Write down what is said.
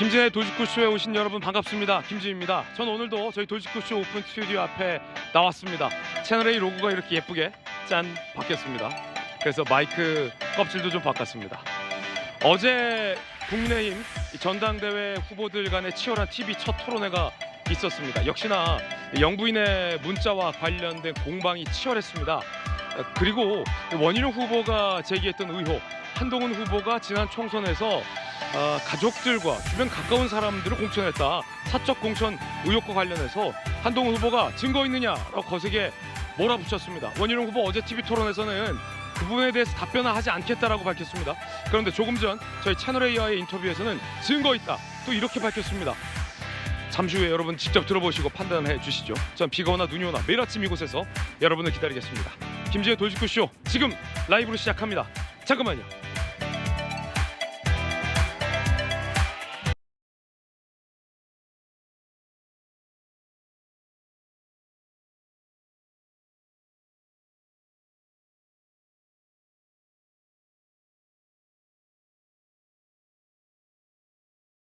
김진의 돌직구쇼에 오신 여러분 반갑습니다. 김진입니다. 전 오늘도 저희 돌직구쇼 오픈 스튜디오 앞에 나왔습니다. 채널A 로고가 이렇게 예쁘게 짠 바뀌었습니다. 그래서 마이크 껍질도 좀 바꿨습니다. 어제 이 전당대회 후보들 간의 치열한 TV 첫 토론회가 있었습니다. 역시나 영부인의 문자와 관련된 공방이 치열했습니다. 어, 그리고 원희룡 후보가 제기했던 의혹, 한동훈 후보가 지난 총선에서 어, 가족들과 주변 가까운 사람들을 공천했다. 사적 공천 의혹과 관련해서 한동훈 후보가 증거 있느냐라고 거세게 몰아붙였습니다. 원희룡 후보 어제 TV 토론에서는 그 부분에 대해서 답변을 하지 않겠다라고 밝혔습니다. 그런데 조금 전 저희 채널 A와의 인터뷰에서는 증거 있다. 또 이렇게 밝혔습니다. 잠시 후에 여러분 직접 들어보시고 판단해 주시죠. 전 비가 오나 눈이 오나 매일 아침 이곳에서 여러분을 기다리겠습니다. 김지의 돌직구 쇼 지금 라이브로 시작합니다. 잠깐만요.